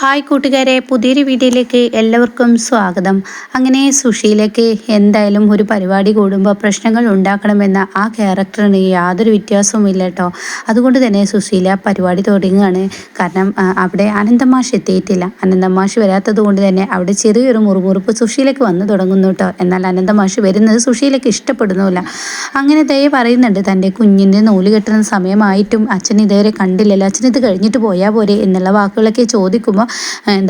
Hi കൂട്ടുകാരെ പുതിയൊരു വീഡിയോയിലേക്ക് എല്ലാവർക്കും സ്വാഗതം. അങ്ങനെ സുഷിയിലേക്ക് എന്തായാലും ഒരു പരിപാടി കൂടുമ്പോൾ പ്രശ്നങ്ങൾ ഉണ്ടാക്കണമെന്ന ആ ക്യാരക്ടറിന് യാതൊരു വ്യത്യാസവും ഇല്ല കേട്ടോ. അതുകൊണ്ട് തന്നെ സുശീല പരിപാടി തുടങ്ങുകയാണ്. കാരണം അവിടെ അനന്തമാഷ് എത്തിയിട്ടില്ല. അനന്തമാഷ് വരാത്തത് കൊണ്ട് തന്നെ അവിടെ ചെറിയൊരു മുറുമുറുപ്പ് സുശീലയ്ക്ക് വന്നു തുടങ്ങുന്നു കേട്ടോ. എന്നാൽ അനന്തമാഷ് വരുന്നത് സുശീലയ്ക്ക് ഇഷ്ടപ്പെടുന്നില്ല അങ്ങനെ ദയ പറയുന്നുണ്ട് തന്റെ കുഞ്ഞിന്റെ നൂൽ കെട്ടുന്ന സമയമായിട്ടും അച്ഛൻ ഇതുവരെ കണ്ടില്ലല്ലോ. അച്ഛൻ ഇത് കഴിഞ്ഞിട്ട് പോയാൽ പോരെ എന്നുള്ള വാക്കുകളൊക്കെ ചോദിക്കുമ്പോൾ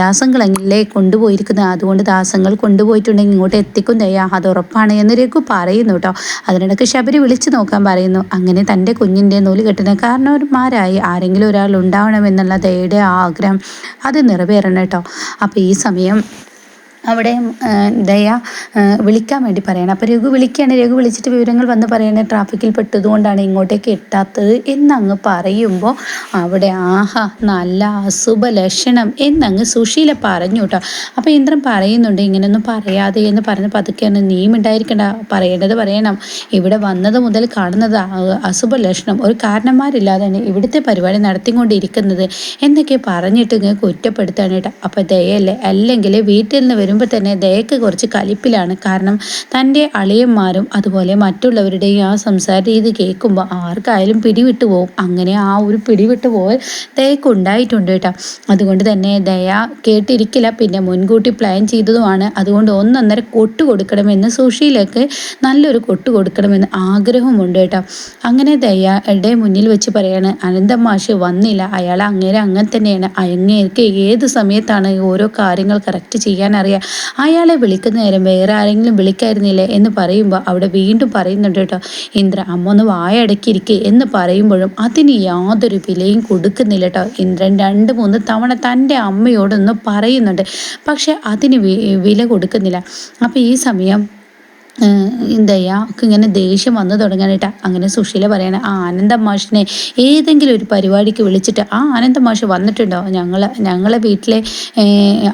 ദാസങ്ങളല്ലേ കൊണ്ടുപോയിരിക്കുന്നത്? അതുകൊണ്ട് ദാസങ്ങൾ കൊണ്ടുപോയിട്ടുണ്ടെങ്കിൽ ഇങ്ങോട്ട് എത്തിക്കും തയ്യാ അത് ഉറപ്പാണ് എന്ന് രഘു പറയുന്നു കേട്ടോ. അതിനിടയ്ക്ക് ശബരി വിളിച്ചു നോക്കാൻ പറയുന്നു. അങ്ങനെ തന്റെ കുഞ്ഞിന്റെ നൂൽ കെട്ടുന്ന കാരണവന്മാരായി ആരെങ്കിലും ഒരാൾ ഉണ്ടാവണം എന്നുള്ള ദയയുടെ ആഗ്രഹം അത് നിറവേറണം കേട്ടോ. അപ്പോൾ ഈ സമയം അവിടെ ദയ വിളിക്കാൻ വേണ്ടി പറയണം. അപ്പോൾ രഘു വിളിക്കുകയാണ്. രഘു വിളിച്ചിട്ട് വിവരങ്ങൾ വന്ന് പറയണേ ട്രാഫിക്കിൽ പെട്ടതുകൊണ്ടാണ് ഇങ്ങോട്ടേക്ക് എത്താത്തത് എന്നങ്ങ് പറയുമ്പോൾ അവിടെ ആഹാ നല്ല അശുഭ ലക്ഷണം എന്നങ്ങ് സുശീല പറഞ്ഞു കേട്ടോ. അപ്പോൾ ഇന്ദ്രൻ പറയുന്നുണ്ട് ഇങ്ങനെയൊന്നും പറയാതെ എന്ന് പറഞ്ഞ പതുക്കെയാണ് നീയും ഉണ്ടായിരിക്കണ്ട പറയേണ്ടത് പറയണം. ഇവിടെ വന്നത് മുതൽ കാണുന്നത് അശുഭ ലക്ഷണം. ഒരു കാരണന്മാരില്ലാതാണ് ഇവിടുത്തെ പരിപാടി നടത്തിക്കൊണ്ടിരിക്കുന്നത് എന്നൊക്കെ പറഞ്ഞിട്ട് ഇങ്ങനെ കുറ്റപ്പെടുത്താണ് കേട്ടോ. അപ്പോൾ ദയല്ലേ അല്ലെങ്കിൽ വീട്ടിൽ നിന്ന് വരും വരുമ്പോൾ തന്നെ ദയക്ക് കുറച്ച് കലിപ്പിലാണ്. കാരണം തന്റെ അളിയന്മാരും അതുപോലെ മറ്റുള്ളവരുടെയും ആ സംസാര രീതി കേൾക്കുമ്പോൾ ആർക്കായാലും പിടിവിട്ടു പോകും. അങ്ങനെ ആ ഒരു പിടിവിട്ടു പോയാൽ ദയക്ക് ഉണ്ടായിട്ടുണ്ട് കേട്ടോ. അതുകൊണ്ട് തന്നെ ദയ കേട്ടിരിക്കില്ല. പിന്നെ മുൻകൂട്ടി പ്ലാൻ ചെയ്തതുമാണ്. അതുകൊണ്ട് ഒന്നൊന്നര കൊട്ട് കൊടുക്കണമെന്ന് സുഷിയിലേക്ക് നല്ലൊരു കൊട്ട് കൊടുക്കണമെന്ന് ആഗ്രഹമുണ്ട് കേട്ടോ. അങ്ങനെ ദയയുടെ മുന്നിൽ വെച്ച് പറയാണ് അനന്തമാഷ് വന്നില്ല. അയാൾ അങ്ങനെ അങ്ങനെ തന്നെയാണ്. അങ്ങേർക്ക് ഏത് സമയത്താണ് ഓരോ കാര്യങ്ങൾ കറക്റ്റ് ചെയ്യാൻ അയാളെ വിളിക്കുന്ന നേരം വേറെ ആരെങ്കിലും വിളിക്കായിരുന്നില്ലേ എന്ന് പറയുമ്പോൾ അവിടെ വീണ്ടും പറയുന്നുണ്ട് കേട്ടോ ഇന്ദ്ര അമ്മ ഒന്ന് വായടക്കിയിരിക്കെ എന്ന് പറയുമ്പോഴും അതിന് യാതൊരു വിലയും കൊടുക്കുന്നില്ല കേട്ടോ. ഇന്ദ്രൻ രണ്ട് മൂന്ന് തവണ തന്റെ അമ്മയോടൊന്ന് പറയുന്നുണ്ട് പക്ഷെ അതിന് വില കൊടുക്കുന്നില്ല. അപ്പോൾ ഈ സമയം ദയാക്ക് ഇങ്ങനെ ദേഷ്യം വന്നു തുടങ്ങാനായിട്ട് അങ്ങനെ സുശീല പറയണേ. ആ ആനന്ദ മാഷിനെ ഏതെങ്കിലും ഒരു പരിപാടിക്ക് വിളിച്ചിട്ട് ആ ആനന്ദ മാഷ് വന്നിട്ടുണ്ടോ? ഞങ്ങൾ ഞങ്ങളെ വീട്ടിലെ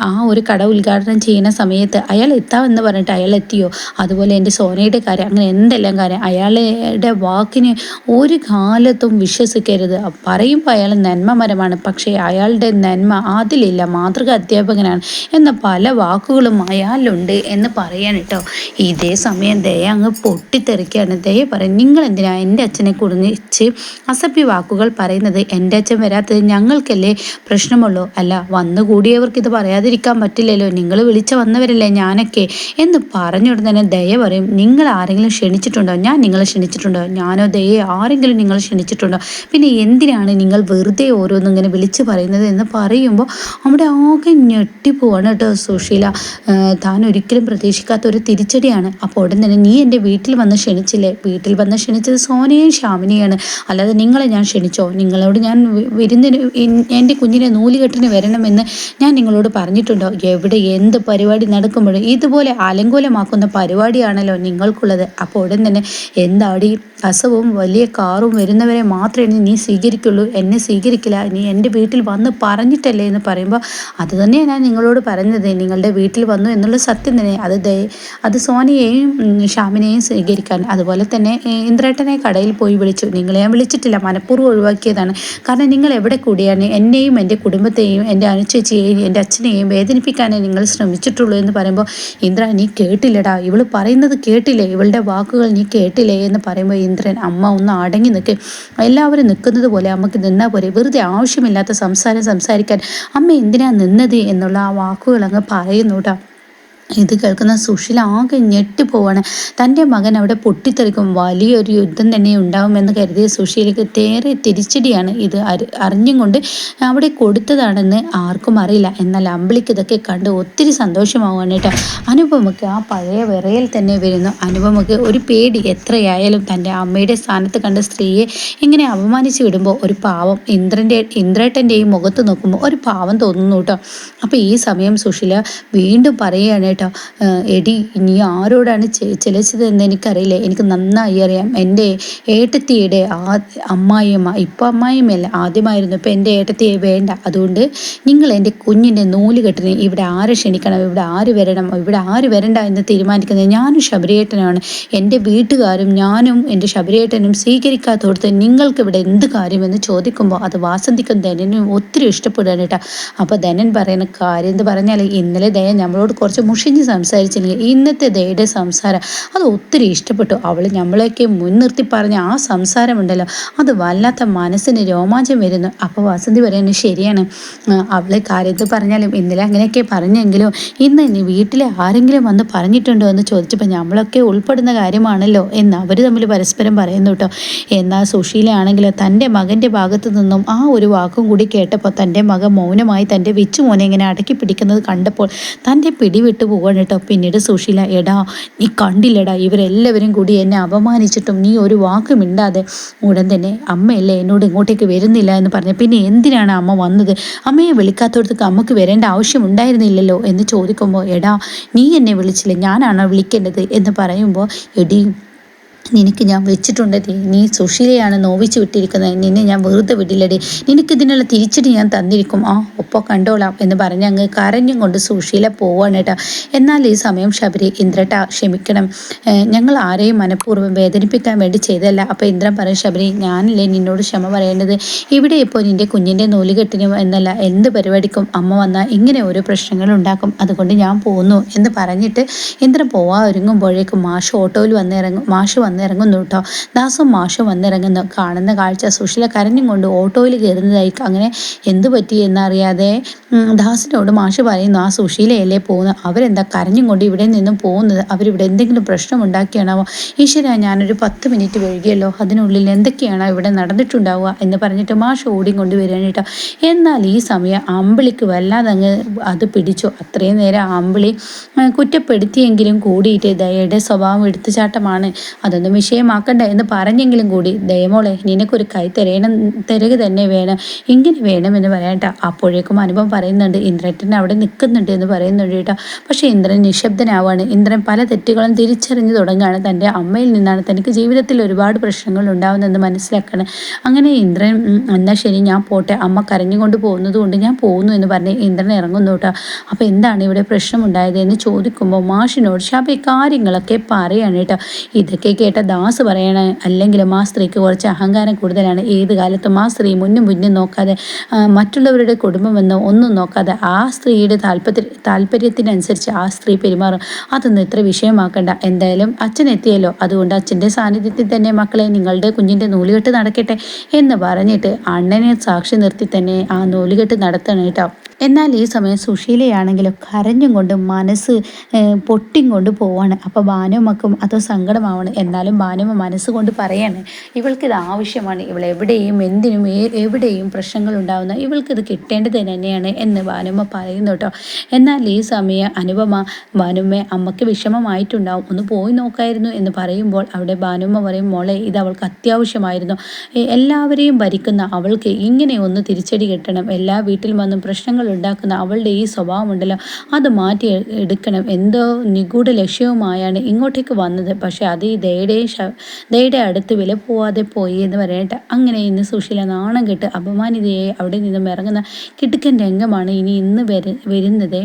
ആ ഒരു കട ഉദ്ഘാടനം ചെയ്യുന്ന സമയത്ത് അയാൾ എത്താമെന്ന് പറഞ്ഞിട്ട് അയാൾ എത്തിയോ? അതുപോലെ എന്റെ സോനയുടെ കാര്യം അങ്ങനെ എന്തെല്ലാം കാര്യം? അയാളുടെ വാക്കിന് ഒരു കാലത്തും വിശ്വസിക്കരുത്. പറയുമ്പോൾ അയാൾ നന്മ മരമാണ് പക്ഷേ അയാളുടെ നന്മ അതിലില്ല. മാതൃക അധ്യാപകനാണ് എന്ന പല വാക്കുകളും അയാളുണ്ട് എന്ന് പറയാൻ കേട്ടോ. ഇതേ സമയം ദയ അങ്ങ് പൊട്ടിത്തെറിക്കുകയാണ്. ദയ പറയും നിങ്ങൾ എന്തിനാ എന്റെ അച്ഛനെ കുടുങ്ങിച്ച് അസഭ്യ വാക്കുകൾ പറയുന്നത്? എന്റെ അച്ഛൻ വരാത്തത് ഞങ്ങൾക്കല്ലേ പ്രശ്നമുള്ളൂ? അല്ല വന്നുകൂടിയവർക്ക് ഇത് പറയാതിരിക്കാൻ പറ്റില്ലല്ലോ. നിങ്ങൾ വിളിച്ച വന്നവരല്ലേ ഞാനൊക്കെ? എന്ന് പറഞ്ഞുകൊണ്ട് തന്നെ ദയ പറയും നിങ്ങൾ ആരെങ്കിലും ക്ഷണിച്ചിട്ടുണ്ടോ? ഞാൻ നിങ്ങളെ ക്ഷണിച്ചിട്ടുണ്ടോ? ഞാനോ ദയെ ആരെങ്കിലും നിങ്ങൾ ക്ഷണിച്ചിട്ടുണ്ടോ? പിന്നെ എന്തിനാണ് നിങ്ങൾ വെറുതെ ഓരോന്നും ഇങ്ങനെ വിളിച്ച് പറയുന്നത്? എന്ന് പറയുമ്പോൾ അവിടെ ആകെ ഞെട്ടിപ്പോവാണ് കേട്ടോ സുശീല. താൻ ഒരിക്കലും പ്രതീക്ഷിക്കാത്ത ഒരു തിരിച്ചടിയാണ്. അപ്പോൾ ഉടൻ തന്നെ നീ എന്റെ വീട്ടിൽ വന്ന് ക്ഷണിച്ചില്ലേ? വീട്ടിൽ വന്ന് ക്ഷണിച്ചത് സോനയും ഷാമിനിയാണ് അല്ലാതെ നിങ്ങളെ ഞാൻ ക്ഷണിച്ചോ? നിങ്ങളോട് ഞാൻ വിരുന്നിന് എന്റെ കുഞ്ഞിനെ നൂലുകെട്ടിന് വരണമെന്ന് ഞാൻ നിങ്ങളോട് പറഞ്ഞിട്ടുണ്ടോ? എവിടെ എന്ത് പരിപാടി നടക്കുമ്പോഴും ഇതുപോലെ അലങ്കോലമാക്കുന്ന പരിപാടിയാണല്ലോ നിങ്ങൾക്കുള്ളത്. അപ്പോൾ ഉടൻ തന്നെ എന്താടി? അസവും വലിയ കാറും വരുന്നവരെ മാത്രമേ നീ സ്വീകരിക്കുള്ളൂ. എന്നെ സ്വീകരിക്കില്ല. നീ എന്റെ വീട്ടിൽ വന്ന് പറഞ്ഞിട്ടല്ലേ എന്ന് പറയുമ്പോൾ അത് തന്നെയാണ് ഞാൻ നിങ്ങളോട് പറഞ്ഞത്. നിങ്ങളുടെ വീട്ടിൽ വന്നു എന്നുള്ള സത്യം തന്നെ. അത് അത് സോനിയെയും ഷാമിനെയും സ്വീകരിക്കാൻ. അതുപോലെ തന്നെ ഇന്ദ്രേട്ടനെ കടയിൽ പോയി വിളിച്ചു. നിങ്ങളെ ഞാൻ വിളിച്ചിട്ടില്ല. മനഃപൂർവം ഒഴിവാക്കിയതാണ്. കാരണം നിങ്ങൾ എവിടെ കൂടിയാണ്? എന്നെയും എന്റെ കുടുംബത്തെയും എന്റെ അനുചേച്ചിയെയും എന്റെ അച്ഛനെയും വേദനിപ്പിക്കാനേ നിങ്ങൾ ശ്രമിച്ചിട്ടുള്ളൂ എന്ന് പറയുമ്പോൾ ഇന്ദ്ര നീ കേട്ടില്ലടാ. ഇവൾ പറയുന്നത് കേട്ടില്ലേ? ഇവളുടെ വാക്കുകൾ നീ കേട്ടില്ലേ? എന്ന് പറയുമ്പോൾ ഇന്ദ്രൻ അമ്മ ഒന്ന് അടങ്ങി നിൽക്കും എല്ലാവരും നിൽക്കുന്നത് പോലെ അമ്മയ്ക്ക് നിന്നാൽ പോലെ വെറുതെ ആവശ്യമില്ലാത്ത സംസാരം സംസാരിക്കാൻ. അമ്മ എന്തിനാ നിന്നത്? എന്നുള്ള ആ വാക്കുകൾ അങ്ങ് പറയുന്നു കേട്ടോ ഇത് കേൾക്കുന്ന സുശീല ആകെ ഞെട്ടിപ്പോവാണ് തന്റെ മകൻ അവിടെ പൊട്ടിത്തെറിക്കും. വലിയൊരു യുദ്ധം തന്നെ ഉണ്ടാവുമെന്ന് കരുതിയ സുശീലയ്ക്ക് തേറെ തിരിച്ചടിയാണ് ഇത് അറിഞ്ഞും കൊണ്ട് അവിടെ കൊടുത്തതാണെന്ന് ആർക്കും അറിയില്ല. എന്നാൽ അമ്പിളിക്ക് ഇതൊക്കെ കണ്ട് ഒത്തിരി സന്തോഷമാവുകയാണ് കേട്ടോ. അനുപമക്ക് ആ പഴയ വിറയിൽ തന്നെ വരുന്നു. അനുപമക്ക് ഒരു പേടി എത്രയായാലും തന്റെ അമ്മയുടെ സ്ഥാനത്ത് കണ്ട സ്ത്രീയെ ഇങ്ങനെ അപമാനിച്ചു വിടുമ്പോൾ ഒരു പാവം ഇന്ദ്രന്റെ ഇന്ദ്രേട്ടന്റെയും മുഖത്ത് നോക്കുമ്പോൾ ഒരു പാവം തോന്നുന്നു കേട്ടോ. അപ്പോൾ ഈ സമയം സുശീല വീണ്ടും പറയുകയാണ് കേട്ടോ എടി നീ ആരോടാണ് ചെലച്ചതെന്ന് എനിക്കറിയില്ല. എനിക്ക് നന്നായി അറിയാം. എന്റെ ഏട്ടത്തിയുടെ ആ അമ്മായിയമ്മ ഇപ്പം അമ്മായിയമ്മയല്ല ആദ്യമായിരുന്നു. ഇപ്പം എന്റെ ഏട്ടത്തിയെ വേണ്ട. അതുകൊണ്ട് നിങ്ങൾ എന്റെ കുഞ്ഞിന്റെ നൂൽ കെട്ടിന് ഇവിടെ ആരെ ക്ഷണിക്കണം? ഇവിടെ ആര് വരണം? ഇവിടെ ആര് വരണ്ട എന്ന് തീരുമാനിക്കുന്നത് ഞാനും ശബരിയേട്ടനാണ്. എന്റെ വീട്ടുകാരും ഞാനും എന്റെ ശബരിയേട്ടനും സ്വീകരിക്കാത്തോടത്ത് നിങ്ങൾക്ക് ഇവിടെ എന്ത് കാര്യമെന്ന് ചോദിക്കുമ്പോൾ അത് വാസന്തിക്കും ധനനും ഒത്തിരി ഇഷ്ടപ്പെടുകയാണ് കേട്ടോ. അപ്പോൾ ധനൻ പറയുന്ന കാര്യം എന്ന് പറഞ്ഞാൽ ഇന്നലെ ദയ നമ്മളോട് കുറച്ച് മുഷിഞ്ഞ് സംസാരിച്ചില്ലെങ്കിൽ ഇന്നത്തെ ദയുടെ സംസാരം അത് ഒത്തിരി ഇഷ്ടപ്പെട്ടു. അവൾ നമ്മളെയൊക്കെ മുൻനിർത്തി പറഞ്ഞ ആ സംസാരമുണ്ടല്ലോ. അത് വല്ലാത്ത മനസ്സിന് രോമാഞ്ചം വരുന്നു. അപ്പോൾ വസന്തി പറയുന്നത് ശരിയാണ്. അവളെ കാര്യത്തിൽ പറഞ്ഞാലും ഇന്നലെ അങ്ങനെയൊക്കെ പറഞ്ഞെങ്കിലും ഇന്ന് ഇനി വീട്ടിലെ ആരെങ്കിലും വന്ന് പറഞ്ഞിട്ടുണ്ടോ എന്ന് ചോദിച്ചപ്പോൾ നമ്മളൊക്കെ ഉൾപ്പെടുന്ന കാര്യമാണല്ലോ എന്ന് അവർ തമ്മിൽ പരസ്പരം പറയുന്നു കേട്ടോ എന്നാൽ സുശീലയാണെങ്കിൽ തന്റെ മകന്റെ ഭാഗത്തു നിന്നും ആ ഒരു വാക്കും കൂടി കേട്ടപ്പോൾ തന്റെ മകൻ മൗനമായി തന്റെ വിച്ചു മോനെ ഇങ്ങനെ അടക്കി പിടിക്കുന്നത് കണ്ടപ്പോൾ തന്റെ പിടിവിട്ട് പോകണം കേട്ടോ. പിന്നീട് സുശീല എടാ നീ കണ്ടില്ലടാ ഇവരെല്ലാവരും കൂടി എന്നെ അപമാനിച്ചിട്ടും നീ ഒരു വാക്ക് മിണ്ടാതെ ഉടൻ തന്നെ അമ്മയല്ലേ എന്നോട് ഇങ്ങോട്ടേക്ക് വരുന്നില്ല എന്ന് പറഞ്ഞു. പിന്നെ എന്തിനാണ് അമ്മ വന്നത്? അമ്മയെ വിളിക്കാത്തടത്തേക്ക് അമ്മയ്ക്ക് വരേണ്ട ആവശ്യം ഉണ്ടായിരുന്നില്ലല്ലോ എന്ന് ചോദിക്കുമ്പോൾ എടാ നീ എന്നെ വിളിച്ചില്ല? ഞാനാണോ വിളിക്കേണ്ടത്? എന്ന് പറയുമ്പോൾ എടി നിനക്ക് ഞാൻ വെച്ചിട്ടുണ്ട്. നീ സുശീലയാണ് നോവിച്ചു വിട്ടിരിക്കുന്നത്. നിന്നെ ഞാൻ വെറുതെ വിടില്ലടി. നിനക്കിതിനുള്ള തിരിച്ചടി ഞാൻ തന്നിരിക്കും. ആ ഒപ്പം കണ്ടോളാം എന്ന് പറഞ്ഞ് അങ്ങ് കരഞ്ഞും കൊണ്ട് സുശീല പോവാണ് കേട്ടോ എന്നാൽ ഈ സമയം ശബരി ഇന്ദ്രട്ട ക്ഷമിക്കണം. ഞങ്ങൾ ആരെയും മനഃപൂർവം വേദനിപ്പിക്കാൻ വേണ്ടി ചെയ്തല്ല അപ്പോൾ ഇന്ദ്രൻ പറയും ശബരി ഞാനല്ലേ നിന്നോട് ക്ഷമ പറയേണ്ടത്? ഇവിടെ ഇപ്പോൾ നിന്റെ കുഞ്ഞിന്റെ നൂലുകെട്ടിനും എന്നല്ല. എന്ത് പരിപാടിക്കും അമ്മ വന്നാൽ ഇങ്ങനെ ഓരോ പ്രശ്നങ്ങൾ ഉണ്ടാക്കും. അതുകൊണ്ട് ഞാൻ പോകുന്നു എന്ന് പറഞ്ഞിട്ട് ഇന്ദ്രൻ പോവാൻ ഒരുങ്ങുമ്പോഴേക്കും മാഷ് ഓട്ടോയിൽ വന്നിറങ്ങും മാഷ് വന്നിറങ്ങുന്നു കേട്ടോ. ദാസും മാഷും വന്നിറങ്ങുന്നു. കാണുന്ന കാഴ്ച സുശീല കരഞ്ഞും കൊണ്ട് ഓട്ടോയിൽ കയറുന്നതായി അങ്ങനെ എന്തു പറ്റി എന്നറിയാതെ ദാസിനോട് മാഷ് പറയുന്നു ആ സുശീലയല്ലേ പോകുന്നത്? അവരെന്താ കരഞ്ഞും കൊണ്ട് ഇവിടെ നിന്നും പോകുന്നത്? അവരിവിടെ എന്തെങ്കിലും പ്രശ്നം ഉണ്ടാക്കിയാണാവോ? ഈശ്വര ഞാനൊരു പത്ത് മിനിറ്റ് വൈകിയല്ലോ. അതിനുള്ളിൽ എന്തൊക്കെയാണോ ഇവിടെ നടന്നിട്ടുണ്ടാവുക? എന്ന് പറഞ്ഞിട്ട് മാഷ് ഓടിക്കൊണ്ട് വരികയാണ് കേട്ടോ. എന്നാൽ ഈ സമയം അമ്പിളിക്ക് വല്ലാതെ അങ്ങ് അത് പിടിച്ചു. അത്രയും നേരം അമ്പിളി കുറ്റപ്പെടുത്തിയെങ്കിലും കൂടിയിട്ട് ദയയുടെ സ്വഭാവം എടുത്തുചാട്ടമാണ്. അതൊന്നും വിഷയമാക്കണ്ട എന്ന് പറഞ്ഞെങ്കിലും കൂടി ദയമോളെ നിനക്കൊരു കൈ തരേണം തരുക തന്നെ വേണം ഇങ്ങനെ വേണം എന്ന് പറയണ്ട അപ്പോഴേക്കും അനുഭവം പറയുന്നുണ്ട് ഇന്ദ്രൻ അവിടെ നിൽക്കുന്നുണ്ട് എന്ന് പറയുന്നുണ്ട് കേട്ടോ പക്ഷേ ഇന്ദ്രൻ നിശബ്ദനാവാണ്. ഇന്ദ്രൻ പല തെറ്റുകളും തിരിച്ചറിഞ്ഞു തുടങ്ങുകയാണ്. തന്റെ അമ്മയിൽ നിന്നാണ് തനിക്ക് ജീവിതത്തിൽ ഒരുപാട് പ്രശ്നങ്ങൾ ഉണ്ടാവുന്നതെന്ന് മനസ്സിലാക്കണം. അങ്ങനെ ഇന്ദ്രൻ എന്നാൽ ശരി ഞാൻ പോട്ടെ. അമ്മ കരഞ്ഞുകൊണ്ട് പോകുന്നത് കൊണ്ട് ഞാൻ പോകുന്നു എന്ന് പറഞ്ഞ് ഇന്ദ്രൻ ഇറങ്ങുന്നു കേട്ടോ അപ്പോൾ എന്താണ് ഇവിടെ പ്രശ്നമുണ്ടായത് എന്ന് ചോദിക്കുമ്പോൾ മാഷിനോട് ശബരി കാര്യങ്ങളൊക്കെ പറയാണ് കേട്ടോ ഇതൊക്കെ ദാസ് പറയണ അല്ലെങ്കിലും ആ സ്ത്രീക്ക് കുറച്ച് അഹങ്കാരം കൂടുതലാണ്. ഏത് കാലത്തും ആ സ്ത്രീ മുന്നും മുന്നും നോക്കാതെ മറ്റുള്ളവരുടെ കുടുംബമെന്നോ ഒന്നും നോക്കാതെ ആ സ്ത്രീയുടെ താല്പര്യ താല്പര്യത്തിനനുസരിച്ച് ആ സ്ത്രീ പെരുമാറും. അതൊന്നും ഇത്ര വിഷയമാക്കണ്ട. എന്തായാലും അച്ഛൻ എത്തിയല്ലോ. അതുകൊണ്ട് അച്ഛന്റെ സാന്നിധ്യത്തിൽ തന്നെ മക്കളെ നിങ്ങളുടെ കുഞ്ഞിന്റെ നൂലുകെട്ട് നടക്കട്ടെ എന്ന് പറഞ്ഞിട്ട് അണ്ണനെ സാക്ഷി നിർത്തി തന്നെ ആ നൂലുകെട്ട് നടത്തണം കേട്ടോ. എന്നാൽ ഈ സമയം സുശീലയാണെങ്കിലും കരഞ്ഞും കൊണ്ട് മനസ്സ് പൊട്ടിയും കൊണ്ട് പോവാണ്. അപ്പോൾ ഭാനുമക്കും അത് സങ്കടമാവണം. എന്നാലും ഭാനുമ മനസ്സുകൊണ്ട് പറയാണ് ഇവൾക്കിത് ആവശ്യമാണ്. ഇവൾ എവിടെയും എന്തിനും എവിടെയും പ്രശ്നങ്ങൾ ഉണ്ടാവുന്ന ഇവൾക്കിത് കിട്ടേണ്ടത് തന്നെയാണ് എന്ന് ഭാനുമ പറയുന്നു കേട്ടോ എന്നാൽ ഈ സമയം അനുപമ ഭാനുമ്മ അമ്മയ്ക്ക് വിഷമമായിട്ടുണ്ടാവും. ഒന്ന് പോയി നോക്കായിരുന്നു എന്ന് പറയുമ്പോൾ അവിടെ ഭാനുമ്മ പറയും മോളെ ഇത് അവൾക്ക് അത്യാവശ്യമായിരുന്നു. എല്ലാവരെയും ഭരിക്കുന്ന അവൾക്ക് ഇങ്ങനെ ഒന്ന് തിരിച്ചടി കിട്ടണം. എല്ലാ വീട്ടിൽ വന്നും പ്രശ്നങ്ങൾ ഉണ്ടാക്കുന്ന അവളുടെ ഈ സ്വഭാവമുണ്ടല്ലോ അത് മാറ്റി എടുക്കണം. എന്തോ നിഗൂഢ ലക്ഷ്യവുമായാണ് ഇങ്ങോട്ടേക്ക് വന്നത്. പക്ഷേ അത് ഈ ദയുടെയും ദയുടെ അടുത്ത് വില പോവാതെ പോയി എന്ന് പറയട്ടെ. അങ്ങനെ ഇന്ന് സുശീല നാണം കെട്ട് അപമാനിതയായി അവിടെ നിന്നും ഇറങ്ങുന്ന കിടുക്കൻ രംഗമാണ് ഇനി ഇന്ന് വരുന്നത്.